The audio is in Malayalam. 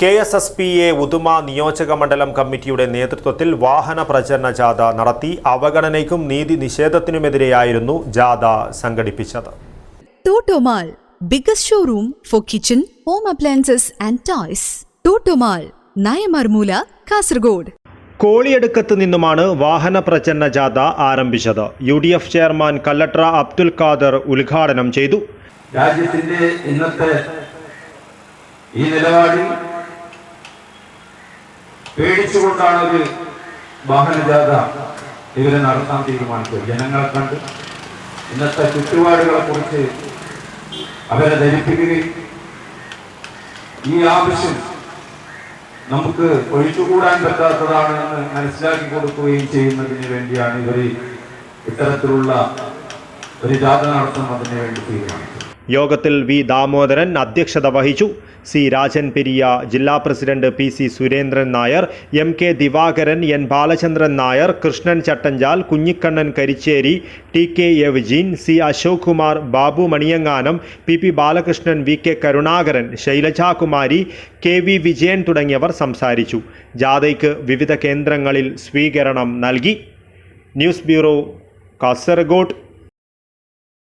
K S S P A Uduma നിയോജക മണ്ഡലം കമ്മിറ്റിയുടെ നേതൃത്വത്തിൽ വാഹന പ്രചരണ ജാഥ നടത്തി അവഗണനയ്ക്കും നീതി നിഷേധത്തിനുമെതിരെയായിരുന്നു ജാഥ സംഘടിപ്പിച്ചത്. Toto Mall biggest showroom for kitchen home appliances and toys. Toto Mall Nayamarmoola Kasaragod. കോളിയടുക്കത്ത് നിന്നുമാണ് വാഹന പ്രചരണ ജാഥ ആരംഭിച്ചത്. U D F chairman Kallatra Abdul Khader ഉദ്ഘാടനം ചെയ്തു. രാജ്യത്തിന്റെ ഇന്നത്തെ ഈ നിലപാടിൽ പേടിച്ചുകൊണ്ടാണ് ഒരു വാഹനജാഥ ഇവരെ നടത്താൻ തീരുമാനിച്ചത്. ജനങ്ങളെ കണ്ട് ഇന്നത്തെ ചുറ്റുപാടുകളെ കുറിച്ച് അവരെ ധരിപ്പിക്കുകയും ഈ ആവശ്യം നമുക്ക് ഒഴിച്ചുകൂടാൻ പറ്റാത്തതാണ് എന്ന് മനസ്സിലാക്കി കൊടുക്കുകയും ചെയ്യുന്നതിന് വേണ്ടിയാണ് ഇവർ ഇത്തരത്തിലുള്ള ഒരു ജാഥ നടത്തുന്നതിന് വേണ്ടി തീരുമാനിച്ചത്. യോഗത്തിൽ വി ദാമോദരൻ അധ്യക്ഷത വഹിച്ചു. സി രാജൻ പെരിയ ജില്ലാ president P C Surendran Nair M K Divakaran N Balachandran Nair Krishnan Chattanchal Kunhikannan Karicheri T K Eugene C Ashok Kumar Babu മണിയങ്ങാനം P P Balakrishnan V K Karunakaran Shailajakumari K V Vijayan തുടങ്ങിയവർ സംസാരിച്ചു. ജാഥയ്ക്ക് വിവിധ കേന്ദ്രങ്ങളിൽ സ്വീകരണം നൽകി. News bureau Kasaragod.